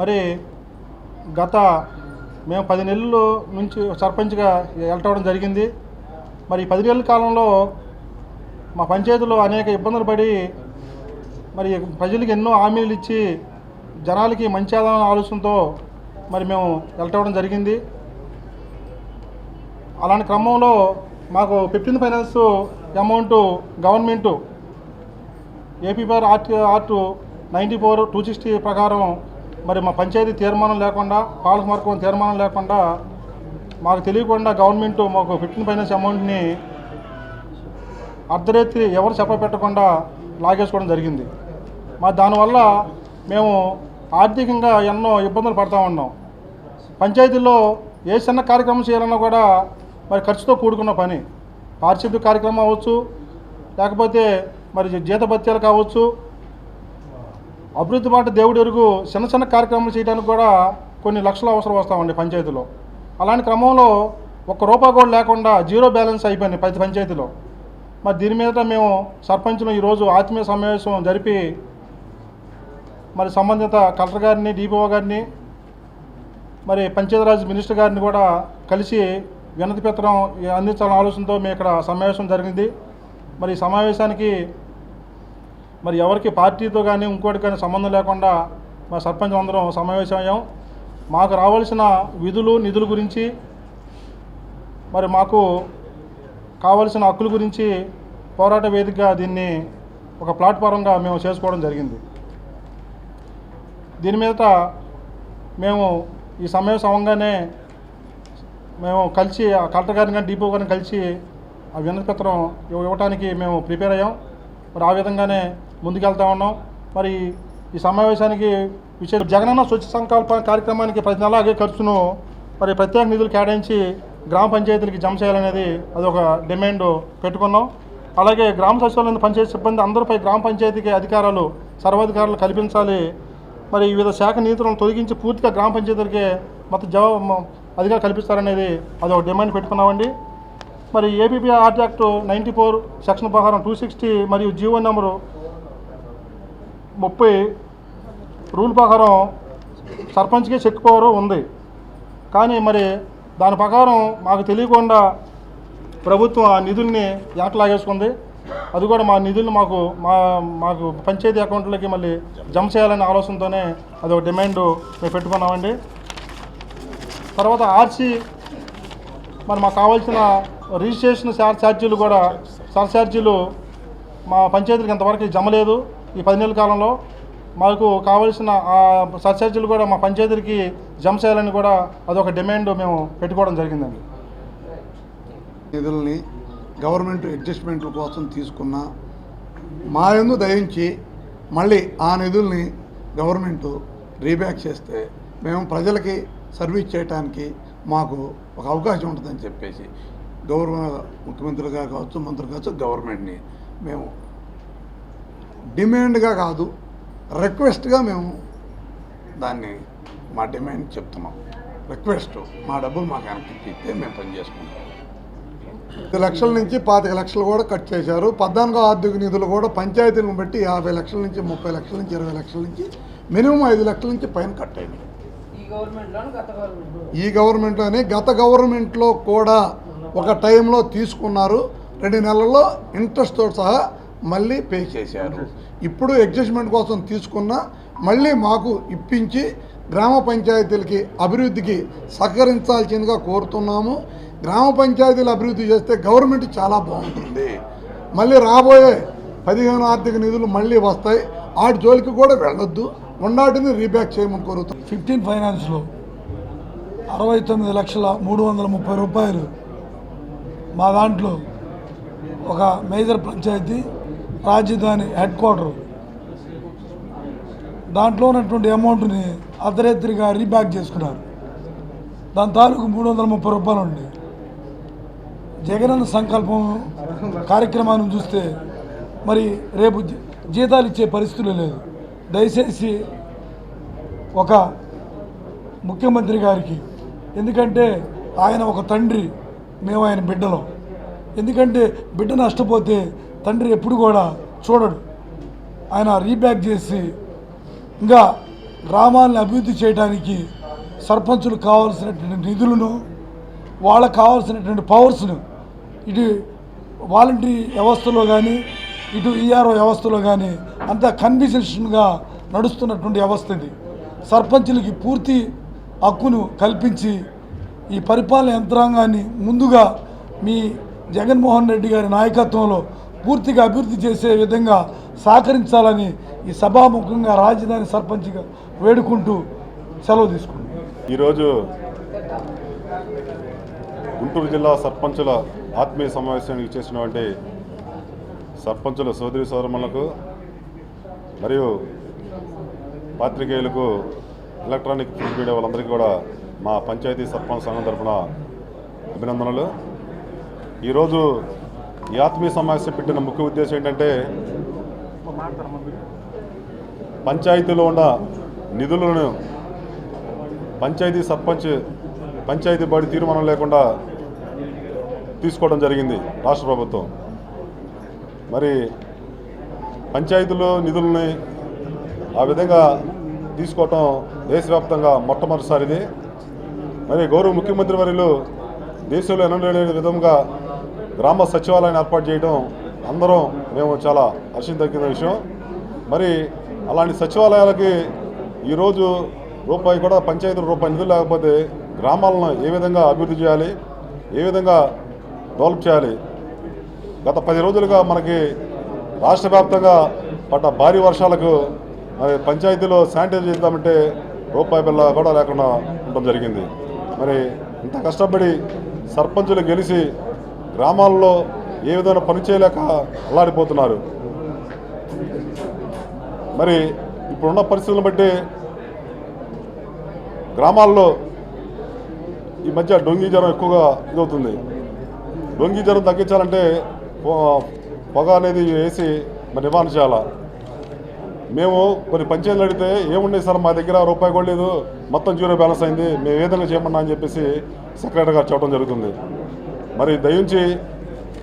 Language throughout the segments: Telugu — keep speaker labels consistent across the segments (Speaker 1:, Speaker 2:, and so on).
Speaker 1: మరి గత మేము పది నెలల నుంచి సర్పంచ్గా వెళ్ళటం జరిగింది. మరి ఈ పది నెలల కాలంలో మా పంచాయతీలో అనేక ఇబ్బందులు పడి మరి ప్రజలకు ఎన్నో హామీలు ఇచ్చి జనాలకి మంచి ఆదాయం ఆలోచనతో మరి మేము వెళ్ళటం జరిగింది. అలాంటి క్రమంలో మాకు fifteen finance amount government AP for art art ninety four two sixty ప్రకారం మరి మా పంచాయతీ తీర్మానం లేకుండా పాలకవర్గం తీర్మానం లేకుండా మాకు తెలియకుండా గవర్నమెంట్ మాకు ఫిఫ్టీన్ ఫైనాన్స్ అమౌంట్ని అర్ధరాత్రి ఎవరు చెప్పపెట్టకుండా లాగేసుకోవడం జరిగింది. మరి దానివల్ల మేము ఆర్థికంగా ఎన్నో ఇబ్బందులు పడతా ఉన్నాం. పంచాయతీలో ఏ చిన్న కార్యక్రమం చేయాలన్నా కూడా మరి ఖర్చుతో కూడుకున్న పని. పారిశుద్ధ్య కార్యక్రమం అవ్వచ్చు లేకపోతే మరి జీతభత్యాలు కావచ్చు అభివృద్ధి మాట దేవుడు ఎరుగు చిన్న చిన్న కార్యక్రమాలు చేయడానికి కూడా కొన్ని లక్షలు అవసరం వస్తామండి పంచాయతీలో. అలాంటి క్రమంలో ఒక్క రూపాయి కూడా లేకుండా జీరో బ్యాలెన్స్ అయిపోయింది ప్రతి పంచాయతీలో. మరి దీని మీద మేము సర్పంచ్ను ఈరోజు ఆత్మీయ సమావేశం జరిపి మరి సంబంధిత కలెక్టర్ గారిని డిపిఓ గారిని మరి పంచాయతీరాజ్ మినిస్టర్ గారిని కూడా కలిసి వినతి పత్రం అందించాలనే ఆలోచనతో మేము ఇక్కడ సమావేశం జరిగింది. మరి సమావేశానికి మరి ఎవరికి పార్టీతో కానీ ఇంకోటి కానీ సంబంధం లేకుండా మా సర్పంచ్ అందరం సమావేశమయ్యాం. మాకు రావాల్సిన విధులు నిధుల గురించి మరి మాకు కావలసిన హక్కుల గురించి పోరాట వేదికగా దీన్ని ఒక ప్లాట్ఫారంగా మేము చేసుకోవడం జరిగింది. దీని మీద మేము ఈ సమావేశం అవ్వగానే మేము కలిసి ఆ కలెక్టర్ గారిని కానీ డిపో గారిని కలిసి ఆ వినతి పత్రం ఇవ్వటానికి ఇవ్వడానికి మేము ప్రిపేర్ అయ్యాం. మరి ఆ విధంగానే ముందుకెళ్తా ఉన్నాం. మరి ఈ సమావేశానికి విశేష జగనన్న స్వచ్ఛ సంకల్ప కార్యక్రమానికి ప్రతి నెల అదే ఖర్చును మరి ప్రత్యేక నిధులు కేటాయించి గ్రామ పంచాయతీలకి జమ చేయాలనేది అది ఒక డిమాండ్ పెట్టుకున్నాం. అలాగే గ్రామ సచివాలయం పంచాయతీ సిబ్బంది అందరిపై గ్రామ పంచాయతీకి అధికారాలు సర్వాధికారులు కల్పించాలి. మరి వివిధ శాఖ నిధులను తొలగించి పూర్తిగా గ్రామ పంచాయతీలకే మొత్తం జవాబు అధికారులు కల్పిస్తారనేది అది ఒక డిమాండ్ పెట్టుకున్నామండి. మరి APP art act ninety four section ప్రకారం టూ సిక్స్టీ మరియు జీవో నెంబరు ముప్పై రూల్ ప్రకారం సర్పంచ్కి చెక్ పవర్ ఉంది. కానీ మరి దాని ప్రకారం మాకు తెలియకుండా ప్రభుత్వం ఆ నిధుల్ని వెనక్కి లాగేసుకుంది. అది కూడా మా నిధులు మాకు మా మాకు పంచాయతీ అకౌంట్లకి మళ్ళీ జమ చేయాలనే ఆలోచనతోనే అది ఒక డిమాండ్ మేము పెట్టుకున్నామండి. తర్వాత ఆర్సీ మరి మాకు కావాల్సిన రిజిస్ట్రేషన్ ఛార్జీలు కూడా సర్ఛార్జీలు మా పంచాయతీలకు ఇంతవరకు జమ లేదు. ఈ పది నెలల కాలంలో మాకు కావాల్సిన సర్చార్జీలు సర్ఛార్జీలు కూడా మా పంచాయతీలకి జమ చేయాలని కూడా అదొక డిమాండ్ మేము పెట్టుకోవడం జరిగిందండి.
Speaker 2: నిధుల్ని గవర్నమెంట్ అడ్జస్ట్మెంట్ల కోసం తీసుకున్న మా ఎందు దయించి మళ్ళీ ఆ నిధుల్ని గవర్నమెంట్ రీబ్యాక్ చేస్తే మేము ప్రజలకి సర్వీస్ చేయడానికి మాకు ఒక అవకాశం ఉంటుందని చెప్పేసి గౌరవ ముఖ్యమంత్రి గారు కావచ్చు మంత్రి కావచ్చు గవర్నమెంట్ని మేము డిమాండ్గా కాదు రిక్వెస్ట్గా మేము దాన్ని మా డిమాండ్ చెప్తున్నాం. రిక్వెస్ట్ మా డబ్బులు మాకు ఇస్తే మేము పని చేసుకుంటాం. ఐదు లక్షల నుంచి పాతిక లక్షలు కూడా కట్ చేశారు. పద్నాలుగో ఆర్థిక నిధులు కూడా పంచాయతీలను బట్టి యాభై లక్షల నుంచి ముప్పై లక్షల నుంచి ఇరవై లక్షల నుంచి మినిమం ఐదు లక్షల నుంచి పైన కట్
Speaker 3: గవర్నమెంట్
Speaker 2: ఈ గవర్నమెంట్లోనే గత గవర్నమెంట్లో కూడా ఒక టైంలో తీసుకున్నారు. రెండు నెలల్లో ఇంట్రెస్ట్తో సహా మళ్ళీ పే చేశారు. ఇప్పుడు అడ్జస్ట్మెంట్ కోసం తీసుకున్న మళ్ళీ మాకు ఇప్పించి గ్రామ పంచాయతీలకి అభివృద్ధికి సహకరించాల్సిందిగా కోరుతున్నాము. గ్రామ పంచాయతీలు అభివృద్ధి చేస్తే గవర్నమెంట్ చాలా బాగుంటుంది. మళ్ళీ రాబోయే పదిహేను ఆర్థిక నిధులు మళ్ళీ వస్తాయి. ఆటి జోలికి కూడా వెళ్ళొద్దు. ఉండాటిని రీబ్యాక్ చేయమని కోరుతాం
Speaker 4: ఫిఫ్టీన్ ఫైనాన్స్లో అరవై తొమ్మిది లక్షల మూడు వందల ముప్పై రూపాయలు మా దాంట్లో ఒక మేజర్ పంచాయతీ రాజధాని హెడ్ క్వార్టర్. దాంట్లో ఉన్నటువంటి అమౌంట్ని అర్ధరాత్రిగా రీబ్యాక్ చేసుకున్నారు. దాని తాలూకు మూడు వందల ముప్పై రూపాయలు ఉంది. జగనన్న సంకల్పం కార్యక్రమాన్ని చూస్తే మరి రేపు జీతాలు ఇచ్చే పరిస్థితులు లేదు. దయచేసి ఒక ముఖ్యమంత్రి గారికి ఎందుకంటే ఆయన ఒక తండ్రి మేము ఆయన బిడ్డలో. ఎందుకంటే బిడ్డ నష్టపోతే తండ్రి ఎప్పుడు కూడా చూడడు. ఆయన రీబ్యాక్ చేసి ఇంకా గ్రామాలను అభివృద్ధి చేయడానికి సర్పంచులు కావాల్సినటువంటి నిధులను వాళ్ళకు కావాల్సినటువంటి పవర్స్ను ఇటు వాలంటరీ వ్యవస్థలో కానీ ఇటు ఈఆర్ఓ వ్యవస్థలో కానీ అంతా కన్విజేషన్గా నడుస్తున్నటువంటి వ్యవస్థ ఇది. సర్పంచులకి పూర్తి హక్కును కల్పించి ఈ పరిపాలన యంత్రాంగాన్ని ముందుగా మీ జగన్మోహన్ రెడ్డి గారి నాయకత్వంలో పూర్తిగా అభివృద్ధి చేసే విధంగా సహకరించాలని ఈ సభాముఖంగా రాజధాని సర్పంచ్గా వేడుకుంటూ సెలవు తీసుకుంటున్నాను
Speaker 5: ఈరోజు గుంటూరు జిల్లా సర్పంచుల ఆత్మీయ సమావేశానికి చేసినటువంటి సర్పంచుల సోదరి సోదరులకు మరియు పాత్రికేయులకు ఎలక్ట్రానిక్ ప్రింట్ మీడియా వాళ్ళందరికీ కూడా మా పంచాయతీ సర్పంచ్ సంఘం తరఫున అభినందనలు. ఈరోజు ఈ ఆత్మీయ సమావేశం పెట్టిన ముఖ్య ఉద్దేశం ఏంటంటే పంచాయతీలో ఉన్న నిధులను పంచాయతీ సర్పంచ్ పంచాయతీ బడి తీర్మానం లేకుండా తీసుకోవడం జరిగింది రాష్ట్ర ప్రభుత్వం. మరి పంచాయతీలో నిధులని ఆ విధంగా తీసుకోవటం దేశవ్యాప్తంగా మొట్టమొదటిసారిది. మరి గౌరవ ముఖ్యమంత్రి వర్యులు దేశంలో ఎన్నలేని విధంగా గ్రామ సచివాలయాన్ని ఏర్పాటు చేయడం అందరం మేము చాలా హర్షం తగ్గిన విషయం. మరి అలాంటి సచివాలయాలకి ఈరోజు రూపాయి కూడా పంచాయతీ రూపాయి నిధులు లేకపోతే గ్రామాలను ఏ విధంగా అభివృద్ధి చేయాలి ఏ విధంగా డెవలప్ చేయాలి? గత పది రోజులుగా మనకి రాష్ట్ర వ్యాప్తంగా పడ్డ భారీ వర్షాలకు మరి పంచాయతీలో శానిటైజ్ చేద్దామంటే రూపాయి బిల్ల కూడా లేకుండా ఉండడం జరిగింది. మరి ఇంత కష్టపడి సర్పంచులు గెలిచి గ్రామాల్లో ఏ విధంగా పని చేయలేక అల్లాడిపోతున్నారు. మరి ఇప్పుడున్న పరిస్థితులను బట్టి గ్రామాల్లో ఈ మధ్య డొంగి జ్వరం ఎక్కువగా ఇదవుతుంది. డొంగి జ్వరం తగ్గించాలంటే పొగ అనేది వేసి మరి నివారణ చేయాలా? మేము కొన్ని పంచాయతీలు అడిగితే ఏముండే సార్ మా దగ్గర రూపాయి కూడా లేదు మొత్తం జీరో బ్యాలెన్స్ అయింది మేము ఏ విధంగా చేయమన్నా అని చెప్పేసి సెక్రటరీ గారు చెప్పడం జరుగుతుంది. మరి దయించి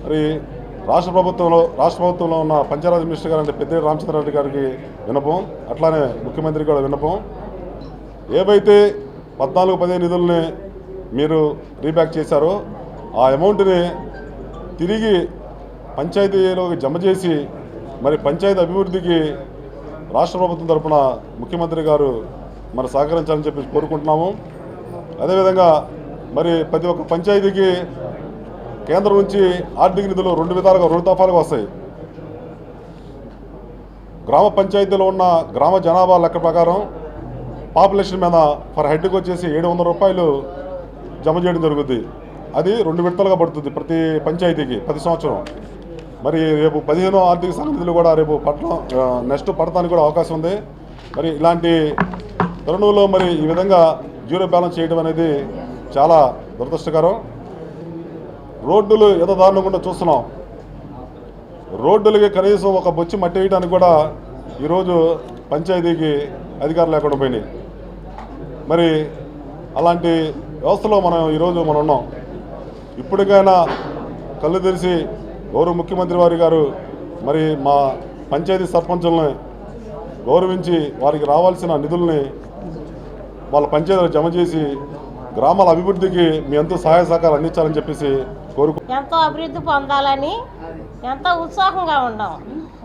Speaker 5: మరి రాష్ట్ర ప్రభుత్వంలో రాష్ట్ర ప్రభుత్వంలో ఉన్న పంచాయతీ మినిస్టర్ గారు అంటే పెద్దిరెడ్డి రామచంద్రారెడ్డి గారికి వినపం అట్లానే ముఖ్యమంత్రికి కూడా వినపం ఏవైతే పద్నాలుగు పదిహేను నిధుల్ని మీరు రీబ్యాక్ చేశారో ఆ అమౌంట్ని తిరిగి పంచాయతీలోకి జమ చేసి మరి పంచాయతీ అభివృద్ధికి రాష్ట్ర ప్రభుత్వం తరపున ముఖ్యమంత్రి గారు మరి సహకరించాలని చెప్పి కోరుకుంటున్నాము. అదేవిధంగా మరి ప్రతి ఒక్క పంచాయతీకి కేంద్రం నుంచి ఆర్థిక నిధులు రెండు విధాలుగా రెండు దఫాలుగా వస్తాయి. గ్రామ పంచాయతీలో ఉన్న గ్రామ జనాభా లెక్క ప్రకారం పాపులేషన్ మీద ఫర్ హెడ్కి వచ్చేసి ఏడు వందల రూపాయలు జమ చేయడం జరుగుద్ది. అది రెండు విడతలుగా పడుతుంది ప్రతి పంచాయతీకి ప్రతి సంవత్సరం. మరి రేపు పదిహేనో ఆర్థిక సంఘ కూడా రేపు పట్టడం నెక్స్ట్ పడటానికి కూడా అవకాశం ఉంది. మరి ఇలాంటి తరుణంలో మరి ఈ విధంగా జీరో బ్యాలెన్స్ చేయడం అనేది చాలా దురదృష్టకరం. రోడ్డులు ఏదో దారుణంగా చూస్తున్నాం. రోడ్డులకి కనీసం ఒక బొచ్చి మట్టి వేయడానికి కూడా ఈరోజు పంచాయతీకి అధికారం లేకుండా పోయినాయి. మరి అలాంటి వ్యవస్థలో మనం ఈరోజు మనం ఉన్నాం. ఇప్పటికైనా కళ్ళు తెరిచి గౌరవ ముఖ్యమంత్రి వారి గారు మరి మా పంచాయతీ సర్పంచుల్ని గౌరవించి వారికి రావాల్సిన నిధుల్ని వాళ్ళ పంచాయతీలో జమ చేసి గ్రామాల అభివృద్ధికి మీ ఎంతో సహాయ సహకారం అందించాలని చెప్పేసి కోరుకు
Speaker 6: ఎంతో అభివృద్ధి పొందాలని ఎంతో ఉత్సాహంగా ఉన్నాం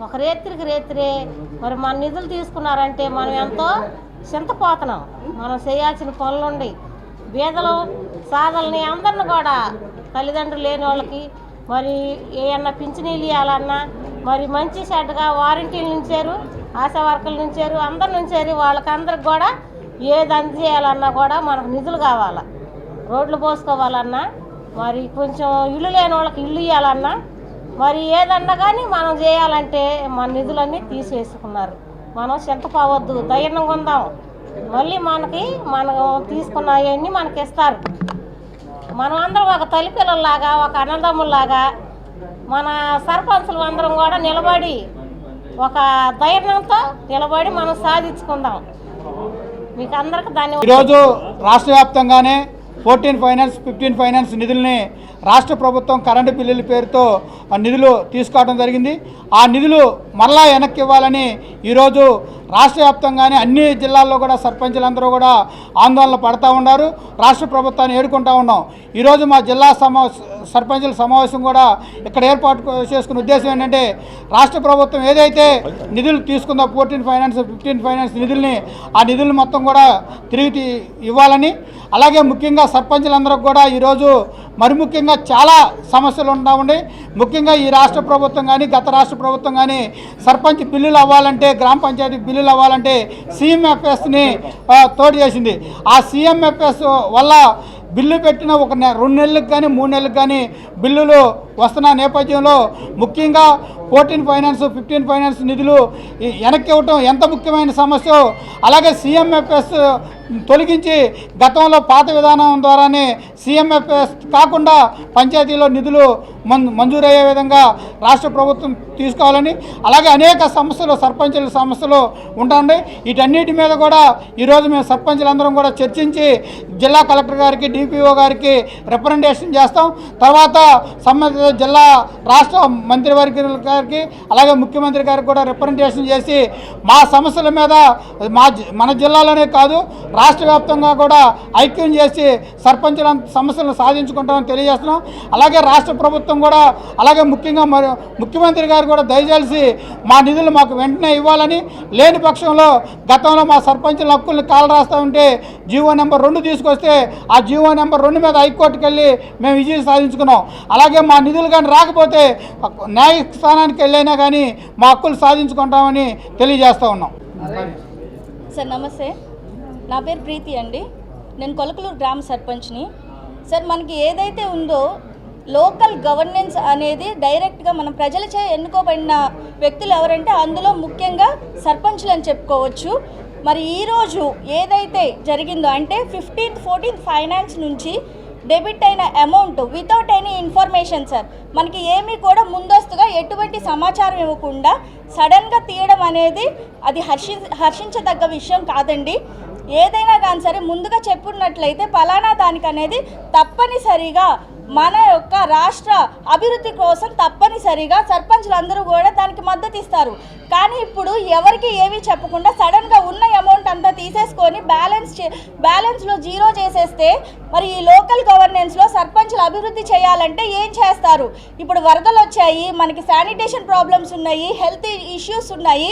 Speaker 6: ఒక రేత్రికి రేత్రే మరి మన నిధులు తీసుకున్నారంటే మనం ఎంతో చింతపోతున్నాం మనం చేయాల్సిన పనులుండి. బీదలు సాధల్ని అందరిని కూడా తల్లిదండ్రులు లేని వాళ్ళకి మరి ఏమన్నా పింఛనీళ్ళు ఇవ్వాలన్నా మరి మంచి చెడ్డగా వారంటీలు నుంచారు ఆశా వర్కర్లు నుంచారు అందరు నుంచారు వాళ్ళకందరికి కూడా ఏది అందజేయాలన్నా కూడా మనకు నిధులు కావాలా. రోడ్లు పోసుకోవాలన్నా మరి కొంచెం ఇల్లు లేని వాళ్ళకి ఇల్లు ఇవ్వాలన్నా మరి ఏదన్నా కానీ మనం చేయాలంటే మన నిధులన్నీ తీసేసుకున్నారు. మనం చింతపోవద్దు ధైర్యంగా ఉందాం. మళ్ళీ మనకి మనం తీసుకున్న అవన్నీ మనకి ఇస్తారు. మనం అందరం ఒక తల్లి పిల్లల్లాగా ఒక అన్నదమ్ముల్లాగా మన సర్పంచులు అందరం కూడా నిలబడి ఒక ధైర్యంతో నిలబడి మనం సాధించుకుందాం. మీకు అందరికి ధన్యవాదాలు.
Speaker 7: ఈరోజు రాష్ట్ర వ్యాప్తంగానే ఫోర్టీన్ ఫైనాన్స్ ఫిఫ్టీన్ ఫైనాన్స్ నిధుల్ని రాష్ట్ర ప్రభుత్వం కరెంటు బిల్లుల పేరుతో నిధులు తీసుకోవడం జరిగింది. ఆ నిధులు మరలా వెనక్కి ఇవ్వాలని ఈరోజు రాష్ట్ర వ్యాప్తంగానే అన్ని జిల్లాల్లో కూడా సర్పంచులందరూ కూడా ఆందోళన పడతా ఉన్నారు. రాష్ట్ర ప్రభుత్వాన్ని ఏడుకుంటా ఉన్నాం. ఈరోజు మా జిల్లా సమా సర్పంచుల సమావేశం కూడా ఇక్కడ ఏర్పాటు చేసుకున్న ఉద్దేశం ఏంటంటే రాష్ట్ర ప్రభుత్వం ఏదైతే నిధులు తీసుకుందో ఫోర్టీన్ ఫైనాన్స్ ఫిఫ్టీన్ ఫైనాన్స్ నిధుల్ని ఆ నిధులు మొత్తం కూడా తిరిగి ఇవ్వాలని అలాగే ముఖ్యంగా సర్పంచులందరికి కూడా ఈరోజు మరి ముఖ్యంగా చాలా సమస్యలు ఉంటా ఉండి ముఖ్యంగా ఈ రాష్ట్ర ప్రభుత్వం కానీ గత రాష్ట్ర ప్రభుత్వం కానీ సర్పంచ్ బిల్లులు అవ్వాలంటే గ్రామ పంచాయతీ బిల్లులు అవ్వాలంటే సీఎంఎఫ్ఎస్ని తోడు చేసింది. ఆ సీఎంఎఫ్ఎస్ వల్ల బిల్లు పెట్టిన ఒక నె రెండు నెలలకు కానీ మూడు నెలలకు కానీ బిల్లులు వస్తున్న నేపథ్యంలో ముఖ్యంగా ఫోర్టీన్ ఫైనాన్స్ ఫిఫ్టీన్ ఫైనాన్స్ నిధులు వెనక్కి ఇవ్వటం ఎంత ముఖ్యమైన సమస్య అలాగే సీఎంఎఫ్ఎస్ తొలగించి గతంలో పాత విధానం ద్వారానే సీఎంఎఫ్ఎస్ కాకుండా పంచాయతీలో నిధులు మం మంజూరయ్యే విధంగా రాష్ట్ర ప్రభుత్వం తీసుకోవాలని అలాగే అనేక సమస్యలు సర్పంచుల సమస్యలు ఉంటాయి వీటన్నిటి మీద కూడా ఈరోజు మేము సర్పంచులందరం కూడా చర్చించి జిల్లా కలెక్టర్ గారికి డిపిఓ గారికి రిప్రజెంటేషన్ చేస్తాం. తర్వాత సంబంధిత జిల్లా రాష్ట్ర మంత్రివర్గ గారికి అలాగే ముఖ్యమంత్రి గారికి కూడా రిప్రజెంటేషన్ చేసి మా సమస్యల మీద మా మన జిల్లాలోనే కాదు రాష్ట్ర వ్యాప్తంగా కూడా ఐక్యం చేసి సర్పంచుల సమస్యలను సాధించుకుంటామని తెలియజేస్తున్నాం. అలాగే రాష్ట్ర ప్రభుత్వం కూడా అలాగే ముఖ్యంగా ముఖ్యమంత్రి గారు కూడా దయచేసి మా నిధులు మాకు వెంటనే ఇవ్వాలని లేని పక్షంలో గతంలో మా సర్పంచుల హక్కుల్ని కాలు రాస్తా ఉంటే జీవో నెంబర్ రెండు తీసుకొస్తే ఆ జీవో నెంబర్ రెండు మీద హైకోర్టుకి వెళ్ళి మేము విజయం సాధించుకున్నాం. అలాగే మా నిధులు కానీ రాకపోతే న్యాయస్థానానికి వెళ్ళైనా కానీ మా హక్కులు సాధించుకుంటామని తెలియజేస్తూ ఉన్నాం.
Speaker 8: సార్ నమస్తే. నా పేరు ప్రీతి అండి. నేను కొలకలూరు గ్రామ సర్పంచ్ని. సార్ మనకి ఏదైతే ఉందో లోకల్ గవర్నెన్స్ అనేది డైరెక్ట్గా మన ప్రజలచే ఎన్నుకోబడిన వ్యక్తులు ఎవరంటే అందులో ముఖ్యంగా సర్పంచ్లు అని చెప్పుకోవచ్చు. మరి ఈరోజు ఏదైతే జరిగిందో అంటే ఫిఫ్టీన్త్ ఫోర్టీన్త్ ఫైనాన్స్ నుంచి డెబిట్ అయిన amount without any information sir మనకి ఏమీ కూడా ముందస్తుగా ఎటువంటి సమాచారం ఇవ్వకుండా సడన్గా తీయడం అనేది అది హర్షి హర్షించదగ్గ విషయం కాదండి. ఏదైనా కానీ సరే ముందుగా చెప్పున్నట్లయితే ఫలానా దానికి అనేది తప్పనిసరిగా మన యొక్క రాష్ట్ర అభివృద్ధి కోసం తప్పనిసరిగా సర్పంచ్లందరూ కూడా దానికి మద్దతు ఇస్తారు. కానీ ఇప్పుడు ఎవరికి ఏమీ చెప్పకుండా సడన్గా ఉన్న అమౌంట్ అంతా తీసేసుకొని బ్యాలెన్స్ చే బ్యాలెన్స్లో జీరో చేసేస్తే మరి ఈ లోకల్ గవర్నెన్స్లో సర్పంచ్లు అభివృద్ధి చేయాలంటే ఏం చేస్తారు? ఇప్పుడు వరదలు వచ్చాయి మనకి శానిటేషన్ ప్రాబ్లమ్స్ ఉన్నాయి హెల్త్ ఇష్యూస్ ఉన్నాయి.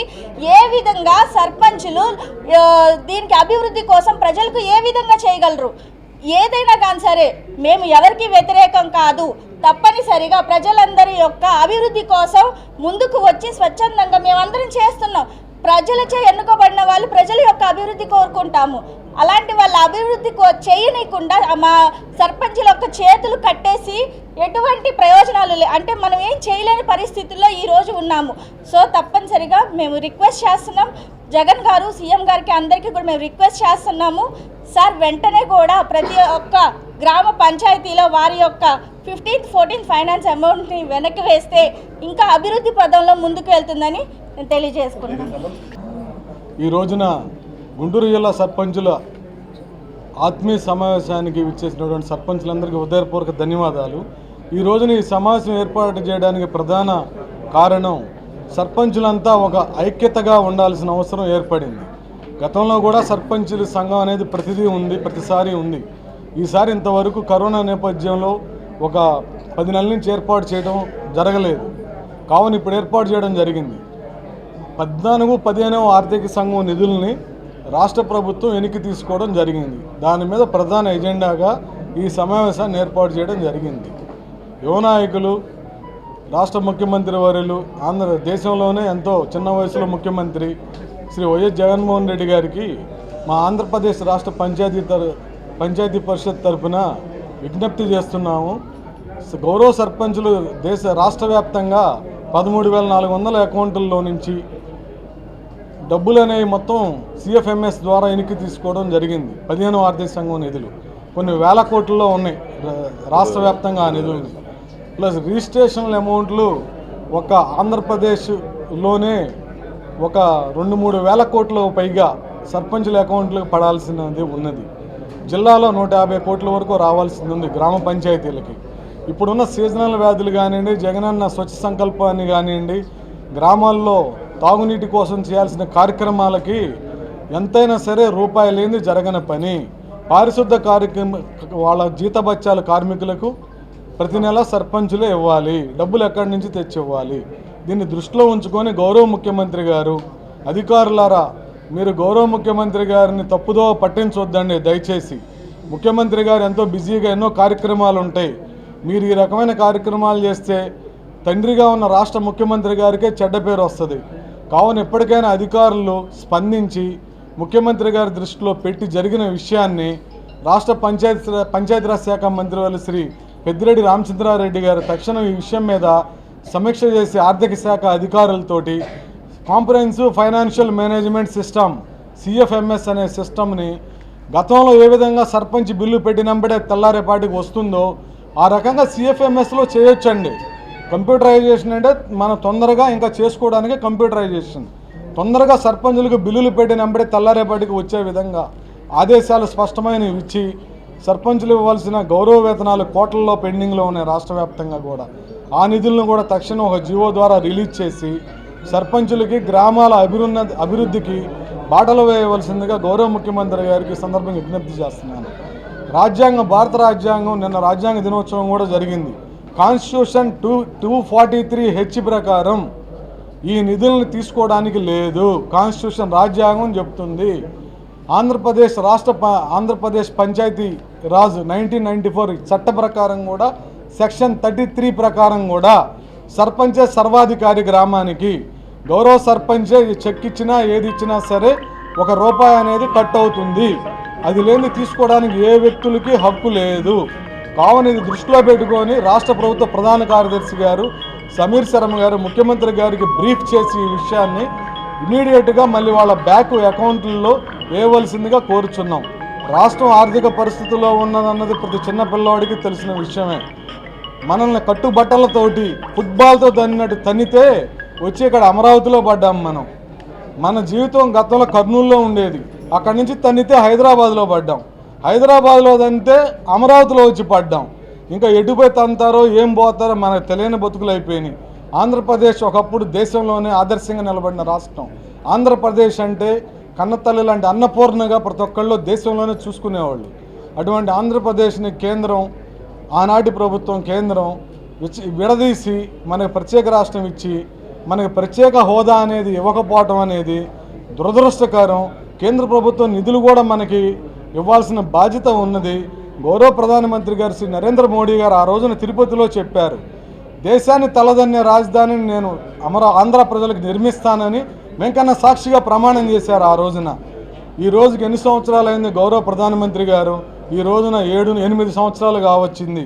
Speaker 8: ఏ విధంగా సర్పంచ్లు దీనికి అభివృద్ధి కోసం ప్రజలకు ఏ విధంగా చేయగలరు? ఏదైనా కానీ సరే మేము ఎవరికి వ్యతిరేకం కాదు. తప్పనిసరిగా ప్రజలందరి యొక్క అభివృద్ధి కోసం ముందుకు వచ్చి స్వచ్ఛందంగా మేమందరం చేస్తున్నాం. ప్రజలచే ఎన్నుకోబడిన వాళ్ళు ప్రజల యొక్క అభివృద్ధి కోరుకుంటాము. అలాంటి వాళ్ళ అభివృద్ధి కో చేయనీయకుండా మా సర్పంచుల యొక్క చేతులు కట్టేసి ఎటువంటి ప్రయోజనాలు లే అంటే మనం ఏం చేయలేని పరిస్థితుల్లో ఈరోజు ఉన్నాము. సో తప్పనిసరిగా మేము రిక్వెస్ట్ చేస్తున్నాం. జగన్ గారు సీఎం గారికి అందరికీ కూడా మేము రిక్వెస్ట్ చేస్తున్నాము. సార్ వెంటనే కూడా ప్రతి ఒక్క గ్రామ పంచాయతీలో వారి యొక్క ఫిఫ్టీన్త్ ఫోర్టీన్త్ ఫైనాన్స్ అమౌంట్ని వెనక్కి వేస్తే ఇంకా అభివృద్ధి పదంలో ముందుకు వెళ్తుందని నేను తెలియజేసుకుంటున్నాను.
Speaker 9: ఈ రోజున గుంటూరు జిల్లా సర్పంచుల ఆత్మీయ సమావేశానికి విచ్చేసినటువంటి సర్పంచులందరికీ హృదయపూర్వక ధన్యవాదాలు. ఈ రోజున ఈ సమావేశం ఏర్పాటు చేయడానికి ప్రధాన కారణం సర్పంచులంతా ఒక ఐక్యతగా ఉండాల్సిన అవసరం ఏర్పడింది. గతంలో కూడా సర్పంచుల సంఘం అనేది ప్రతిదీ ఉంది ప్రతిసారి ఉంది. ఈసారి ఇంతవరకు కరోనా నేపథ్యంలో ఒక పది నెలల నుంచి ఏర్పాటు చేయడం జరగలేదు. కావున ఇప్పుడు ఏర్పాటు చేయడం జరిగింది. పద్నాలుగు పదిహేనవ ఆర్థిక సంఘం నిధుల్ని రాష్ట్ర ప్రభుత్వం వెనక్కి తీసుకోవడం జరిగింది. దాని మీద ప్రధాన ఎజెండాగా ఈ సమావేశాన్ని ఏర్పాటు చేయడం జరిగింది. యువ నాయకులు రాష్ట్ర ముఖ్యమంత్రి వర్యులు ఆంధ్ర దేశంలోనే ఎంతో చిన్న వయసులో ముఖ్యమంత్రి శ్రీ వైఎస్ జగన్మోహన్ రెడ్డి గారికి మా ఆంధ్రప్రదేశ్ రాష్ట్ర పంచాయతీ తర పంచాయతీ పరిషత్ తరఫున విజ్ఞప్తి చేస్తున్నాము. గౌరవ సర్పంచులు దేశ రాష్ట్ర వ్యాప్తంగా పదమూడు వేల నాలుగు వందల అకౌంట్లలో నుంచి డబ్బులు అనేవి మొత్తం సిఎఫ్ఎంఎస్ ద్వారా వెనక్కి తీసుకోవడం జరిగింది. పదిహేను ఆర్థిక సంఘం నిధులు. కొన్ని వేల కోట్లలో ఉన్నాయి. రా- రాష్ట్ర వ్యాప్తంగా ఆ నిధులు ప్లస్ రిజిస్ట్రేషన్ అమౌంట్లు ఒక ఆంధ్రప్రదేశ్లోనే ఒక రెండు మూడు వేల కోట్ల పైగా సర్పంచుల అకౌంట్లకు పడాల్సినది ఉన్నది. జిల్లాలో నూట యాభై కోట్ల వరకు రావాల్సింది ఉంది గ్రామ పంచాయతీలకి. ఇప్పుడున్న సీజనల్ వ్యాధులు కానివ్వండి జగనన్న స్వచ్ఛ సంకల్పాన్ని కానివ్వండి గ్రామాల్లో తాగునీటి కోసం చేయాల్సిన కార్యక్రమాలకి ఎంతైనా సరే రూపాయి లేనిది జరగని పని. పారిశుద్ధ కార్యక్రమ వాళ్ళ జీతబత్యాల కార్మికులకు ప్రతి నెల సర్పంచులే ఇవ్వాలి డబ్బులు ఎక్కడి నుంచి తెచ్చి ఇవ్వాలి దీన్ని దృష్టిలో ఉంచుకొని గౌరవ ముఖ్యమంత్రి గారు అధికారులారా మీరు గౌరవ ముఖ్యమంత్రి గారిని తప్పుదో పట్టించొద్దండి దయచేసి. ముఖ్యమంత్రి గారు ఎంతో బిజీగా ఎన్నో కార్యక్రమాలు ఉంటాయి. మీరు ఈ రకమైన కార్యక్రమాలు చేస్తే తండ్రిగా ఉన్న రాష్ట్ర ముఖ్యమంత్రి గారికే చెడ్డ పేరు వస్తుంది. కావున ఎప్పటికైనా అధికారులు స్పందించి ముఖ్యమంత్రి గారి దృష్టిలో పెట్టి జరిగిన విషయాన్ని రాష్ట్ర పంచాయతీ పంచాయతీరాజ్ శాఖ మంత్రివర్యులు శ్రీ పెద్దిరెడ్డి రామచంద్రారెడ్డి గారు తక్షణం ఈ విషయం మీద సమీక్ష చేసి ఆర్థిక శాఖ అధికారులతోటి comprehensive financial management system CFMS అనే సిస్టమ్ని గతంలో ఏ విధంగా సర్పంచ్ బిల్లు పెట్టినంబడే తెల్లారేపాటికి వస్తుందో ఆ రకంగా సిఎఫ్ఎంఎస్లో చేయొచ్చండి. కంప్యూటరైజేషన్ అంటే మనం తొందరగా ఇంకా చేసుకోవడానికి కంప్యూటరైజేషన్. తొందరగా సర్పంచులకు బిల్లులు పెట్టినంబడే తెల్లారేపాటికి వచ్చే విధంగా ఆదేశాలు స్పష్టమైనవి ఇచ్చి సర్పంచులు ఇవ్వాల్సిన గౌరవ వేతనాలు కోట్లలో పెండింగ్లో ఉన్నాయి రాష్ట్ర వ్యాప్తంగా కూడా. ఆ నిధులను కూడా తక్షణం ఒక జీవో ద్వారా రిలీజ్ చేసి సర్పంచులకి గ్రామాల అభివృద్ధి అభివృద్ధికి బాటలు వేయవలసిందిగా గౌరవ ముఖ్యమంత్రి గారికి సందర్భంగా విజ్ఞప్తి చేస్తున్నాను. రాజ్యాంగం భారత రాజ్యాంగం నిన్న రాజ్యాంగ దినోత్సవం కూడా జరిగింది. Constitution two two forty three H ప్రకారం ఈ నిధులను తీసుకోవడానికి లేదు. కాన్స్టిట్యూషన్ రాజ్యాంగం చెప్తుంది. ఆంధ్రప్రదేశ్ రాష్ట్ర ప- Andhra Pradesh Panchayati Raj nineteen ninety four చట్ట ప్రకారం కూడా సెక్షన్ థర్టీ త్రీ ప్రకారం కూడా సర్పంచే సర్వాధికారి గ్రామానికి గౌరవ సర్పంచే చెక్ ఇచ్చినా ఏది ఇచ్చినా సరే ఒక రూపాయి అనేది కట్ అవుతుంది. అది లేని తీసుకోవడానికి ఏ వ్యక్తులకి హక్కు లేదు. కావున ఇది దృష్టిలో పెట్టుకొని రాష్ట్ర ప్రభుత్వ ప్రధాన కార్యదర్శి గారు సమీర్ శర్మ గారు ముఖ్యమంత్రి గారికి బ్రీఫ్ చేసి ఈ విషయాన్ని ఇమీడియట్గా మళ్ళీ వాళ్ళ బ్యాంకు అకౌంట్లలో వేయవలసిందిగా కోరుచున్నాం. రాష్ట్రం ఆర్థిక పరిస్థితుల్లో ఉన్నదన్నది ప్రతి చిన్న పిల్లవాడికి తెలిసిన విషయమే. మనల్ని కట్టుబట్టలతోటి ఫుట్బాల్తో తన్నినట్టు తన్నితే వచ్చి ఇక్కడ అమరావతిలో పడ్డాం మనం. మన జీవితం గతంలో కర్నూలులో ఉండేది. అక్కడి నుంచి తన్నితే హైదరాబాద్లో పడ్డాం. హైదరాబాద్లో తంతే అమరావతిలో వచ్చి పడ్డాం. ఇంకా ఎటుపోయి తంతారో ఏం పోతారో మనకు తెలియని బతుకులు అయిపోయినాయి. ఆంధ్రప్రదేశ్ ఒకప్పుడు దేశంలోనే ఆదర్శంగా నిలబడిన రాష్ట్రం. ఆంధ్రప్రదేశ్ అంటే కన్నతల్లి లాంటి అన్నపూర్ణగా ప్రతి ఒక్కళ్ళు దేశంలోనే చూసుకునేవాళ్ళు. అటువంటి ఆంధ్రప్రదేశ్ని కేంద్రం ఆనాటి ప్రభుత్వం కేంద్రం విడదీసి మనకు ప్రత్యేక రాష్ట్రం ఇచ్చి మనకు ప్రత్యేక హోదా అనేది ఇవ్వకపోవటం అనేది దురదృష్టకరం. కేంద్ర ప్రభుత్వం నిధులు కూడా మనకి ఇవ్వాల్సిన బాధ్యత ఉన్నది. గౌరవ ప్రధానమంత్రి గారు శ్రీ నరేంద్ర మోడీ గారు ఆ రోజున తిరుపతిలో చెప్పారు. దేశాన్ని తలదన్నే రాజధానిని నేను అమర ఆంధ్ర ప్రజలకు నిర్మిస్తానని వెంకన్న సాక్షిగా ప్రమాణం చేశారు ఆ రోజున. ఈ రోజుకి ఎన్ని సంవత్సరాలు అయింది గౌరవ ప్రధానమంత్రి గారు? ఈ రోజున ఏడు ఎనిమిది సంవత్సరాలు కావచ్చింది.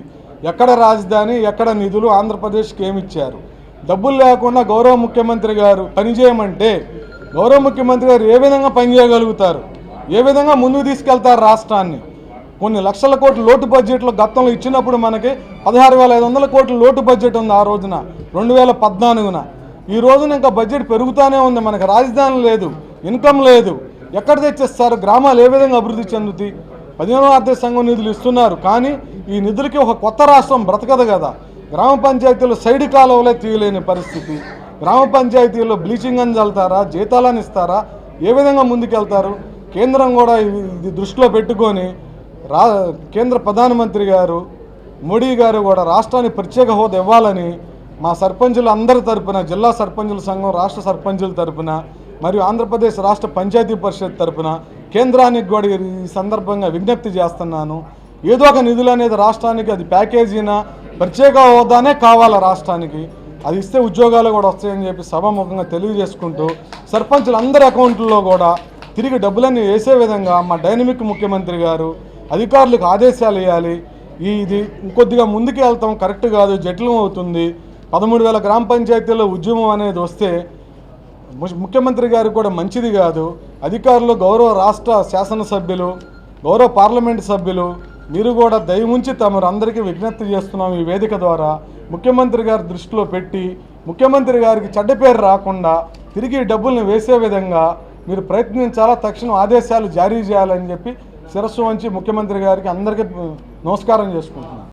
Speaker 9: ఎక్కడ రాజధాని ఎక్కడ నిధులు ఆంధ్రప్రదేశ్కి ఏమి ఇచ్చారు? డబ్బులు లేకుండా గౌరవ ముఖ్యమంత్రి గారు పనిచేయమంటే గౌరవ ముఖ్యమంత్రి గారు ఏ విధంగా పనిచేయగలుగుతారు ఏ విధంగా ముందుకు తీసుకెళ్తారు రాష్ట్రాన్ని? కొన్ని లక్షల కోట్ల లోటు బడ్జెట్లో గతంలో ఇచ్చినప్పుడు మనకి పదహారు వేల ఐదు వందల కోట్ల లోటు బడ్జెట్ ఉంది ఆ రోజున రెండు వేల పద్నాలుగున. ఈ రోజున ఇంకా బడ్జెట్ పెరుగుతూనే ఉంది మనకి రాజధాని లేదు ఇన్కమ్ లేదు. ఎక్కడ తెచ్చిస్తారు? గ్రామాలు ఏ విధంగా అభివృద్ధి చెందుతాయి? పదిహేనవ ఆర్థిక సంఘం నిధులు ఇస్తున్నారు కానీ ఈ నిధులకి ఒక కొత్త రాష్ట్రం బ్రతకదు కదా. గ్రామ పంచాయతీలు సైడ్ కాలువలే తీయలేని పరిస్థితి. గ్రామ పంచాయతీల్లో బ్లీచింగ్ అని చల్లుతారా? జీతాలను ఇస్తారా? ఏ విధంగా ముందుకెళ్తారు? కేంద్రం కూడా ఇది ఇది దృష్టిలో పెట్టుకొని రా కేంద్ర ప్రధానమంత్రి గారు మోడీ గారు కూడా రాష్ట్రానికి ప్రత్యేక హోదా ఇవ్వాలని మా సర్పంచులు అందరి తరపున జిల్లా సర్పంచుల సంఘం రాష్ట్ర సర్పంచుల తరపున మరియు ఆంధ్రప్రదేశ్ రాష్ట్ర పంచాయతీ పరిషత్ తరపున కేంద్రానికి కూడా ఈ సందర్భంగా విజ్ఞప్తి చేస్తున్నాను. ఏదో ఒక నిధులు అనేది రాష్ట్రానికి అది ప్యాకేజీనా ప్రత్యేక హోదానే కావాలా రాష్ట్రానికి? అది ఇస్తే ఉద్యోగాలు కూడా వస్తాయని చెప్పి సభాముఖంగా తెలియజేసుకుంటూ సర్పంచులందరి అకౌంట్లలో కూడా తిరిగి డబ్బులన్నీ వేసే విధంగా మా డైనమిక్ ముఖ్యమంత్రి గారు అధికారులకు ఆదేశాలు ఇవ్వాలి ఈ ఇది ఇంకొద్దిగా ముందుకు వెళ్తాం. కరెక్ట్ కాదు. జటిలం అవుతుంది. పదమూడు వేల గ్రామ పంచాయతీల్లో ఉద్యమం అనేది వస్తే ముఖ్యమంత్రి గారికి కూడా మంచిది కాదు. అధికారులు గౌరవ రాష్ట్ర శాసనసభ్యులు గౌరవ పార్లమెంట్ సభ్యులు మీరు కూడా దయముంచి తమరు అందరికీ విజ్ఞప్తి చేస్తున్నాం ఈ వేదిక ద్వారా. ముఖ్యమంత్రి గారి దృష్టిలో పెట్టి ముఖ్యమంత్రి గారికి చెడ్డ పేరు రాకుండా తిరిగి డబ్బుల్ని వేసే విధంగా మీరు ప్రయత్నించాలా? తక్షణం ఆదేశాలు జారీ చేయాలని చెప్పి శిరస్సు వంచి ముఖ్యమంత్రి గారికి అందరికీ నమస్కారం చేసుకుంటున్నాను.